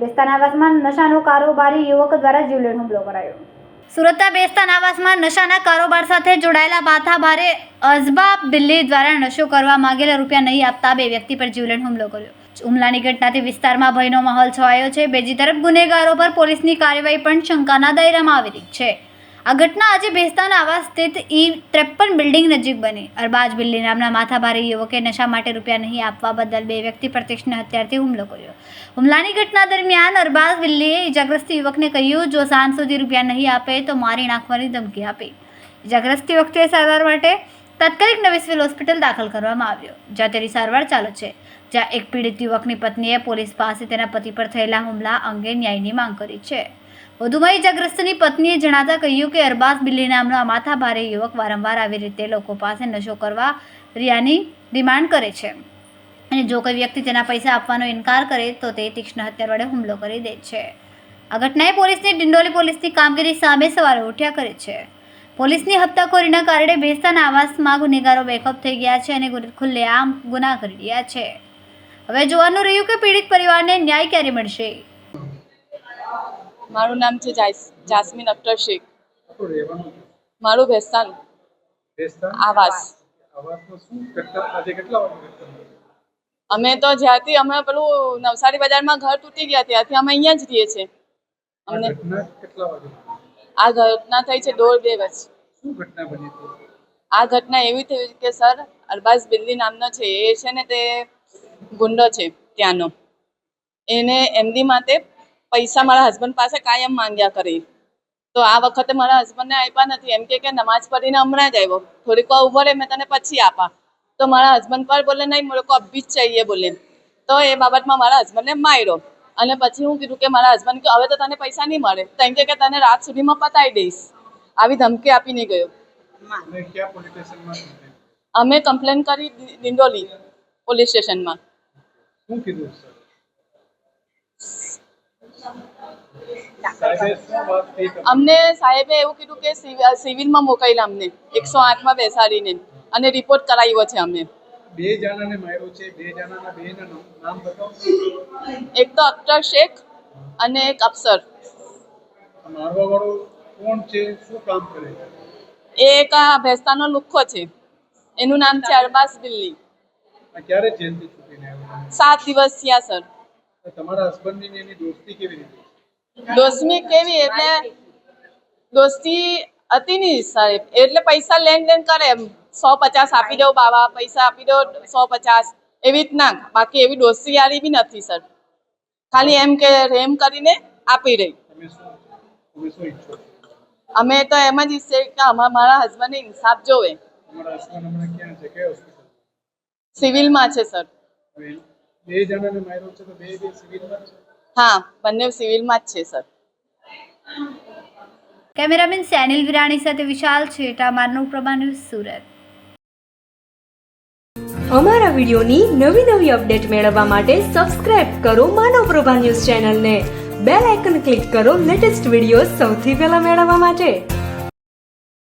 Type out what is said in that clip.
બેસ્તાન આવાસમાં નશાનો કારોબારી યુવક દ્વારા જીવલેણ હુમલો કરાયો. સુરતના બેસ્તાન આવાસમાં નશાના કારોબાર સાથે જોડાયેલા માથાભારે અઝબા બિલ્લી દ્વારા નશો કરવા માંગેલા રૂપિયા નહીં આપતા બે વ્યક્તિ પર જીવલેણ હુમલો કર્યો. હુમલાની ઘટનાથી વિસ્તારમાં ભયનો માહોલ છવાયો છે. બીજી તરફ ગુનેગારો પર પોલીસની કાર્યવાહી પણ શંકાના દાયરામાં આવી રહી છે. આ ઘટના આજે ભેસ્તાના આવાસ સ્થિત ઈ ત્રેપન બિલ્ડિંગ નજીક બની. અરબાજ બિલ્લી નામના માથાભારે યુવકે નશા માટે રૂપિયા નહીં આપવા બદલ બે વ્યક્તિ પ્રત્યક્ષને હથિયારથી હુમલો કર્યો. હુમલાની ઘટના દરમિયાન અરબાજ બિલ્લીએ ઇજાગ્રસ્ત યુવકને કહ્યું, જો સાંજ સુધી રૂપિયા નહીં આપે તો મારી નાખવાની ધમકી આપી. ઇજાગ્રસ્ત યુવકને સારવાર માટે તાત્કાલિક નવી સિવિલ હોસ્પિટલ દાખલ કરવામાં આવ્યો. જ્યાં તેની સારવાર ચાલુ છે, જ્યાં એક પીડિત યુવકની પત્નીએ પોલીસ પાસે તેના પતિ પર થયેલા હુમલા અંગે ન્યાયની માંગ કરી છે. વધુમાં ઇજાગ્રસ્તની પત્નીએ જણાતા કહ્યું કે અરબાઝ બિલ્લી નામનો આ માથાભારે યુવક વારંવાર આવી રીતે લોકો પાસે નશો કરવા રિયાની ડિમાન્ડ કરે છે. અને જો કોઈ વ્યક્તિ તેના પૈસા આપવાનો ઇનકાર કરે, તો તે તીક્ષ્ણ હથિયાર વડે હુમલો કરી દે છે. આ ઘટનાએ પોલીસની ડિંડોલી પોલીસની કામગીરી સામે સવારે ઉઠ્યા કરે છે. પોલીસની હપ્તાખોરીના કારણે ભેસ્તાના આવાસમાં ગુનેગારો બેકઅપ થઈ ગયા છે અને ખુલ્લેઆમ ગુના કરી રહ્યા છે. હવે જોવાનું રહ્યું કે પીડિત પરિવારને ન્યાય ક્યારે મળશે? મારું નામ છે જાસ- જાસ્મીન અખ્તર શેખ. મારું ભેસ્તાન. આવાસ? અમે તો જ્યારથી અમે પેલું નવસારી બજારમાં ઘર તૂટી ગયા ત્યારથી અમે અહીંયા જ રહીએ છીએ. આ અમને? આ ઘટના થઈ છે દોઢ બે વર્ષ. આ ઘટના એવી થઈ કે સર અરબાઝ બિલ્લી નામનો છે એ છે ને તે ગુંડો છે ત્યાંનો. એને એમડી માટે પૈસા મારા હસબન્ડ પાસે કાયમ માંગ્યા કરી. તો આ વખતે મારા હસબન્ડને આપ્યા નથી. એમ કે કે નમાઝ પઢીને હમણાં જ આવ્યો. થોડીક વાર ઊભો રહે મેં તને પછી આપા. તો મારા હસબન્ડ પર બોલે નહીં મેરે કો અભી જ ચાહીએ બોલે. તો એ બાબતમાં મારા હસબન્ડને માર્યો. અને પછી હું કીધું કે મારા હસબન્ડ કે હવે તો તને પૈસા નહીં મળે. તો એમ કે તને રાત સુધીમાં પતાવી દઈશ. આવી ધમકી આપીને ગયો? અમે કમ્પ્લેન કરી દિંડોલી પોલીસ સ્ટેશનમાં. શું કીધું સર સાહેબે શું વાત થઈ તમને? અમને સાહેબે એવું કીધું કે સિવિલમાં મોકલેલા અમને. એકસો આઠમાં બેસાડીને. અને રિપોર્ટ કરાવ્યો છે અમે બે જણાને માર્યો છે. બે જણાના બે નામ બતાવો. એક તો અખ્તર શેખ અને એક અફસર. મારવા વાળો કોણ છે? શું કામ કરે છે? એ એક આ ભેસ્તાનો લુખ્ખો છે. એનું નામ છે અરબાસ દિલ્હી ક્યારે જેલથી છૂટીને આવ્યો? સાત દિવસ થયા સર. તમારા હસબન્ડની એની દોસ્તી કેવી રીતે દોસ્તી કેવી? એટલે દોસ્તી હતી નહીં સાહેબ. એટલે પૈસા લેન દેન કરે એમ. સો પચાસ આપી દો બાવા પૈસા આપી દો સો પચાસ. એવી રીતના. બાકી એવી દોસ્તી યારી બી નથી સર. ખાલી એમ કે રેમ કરીને આપી રહી. ઈચ્છો? અમે તો એમ જ ઈચ્છીએ કે અમારા મારા હસબન્ડને ઇન્સાફ જોવે. સિવિલમાં છે સર. બે જણાને માર્યો છે તો બે બે સિવિલમાં છે? હા બંને સિવિલમાં જ છે સર. કેમેરામેન સેનિલ વિરાણી સાથે વિશાલ છેટા મારનું પ્રભા ન્યૂઝ સુરત. અમારા વિડિયોની નવી નવી અપડેટ મેળવવા માટે સબસ્ક્રાઇબ કરો માનવ પ્રભા ન્યૂઝ ચેનલને. બેલ આઇકન ક્લિક કરો લેટેસ્ટ વીડિયો સૌથી પહેલા મેળવવા માટે.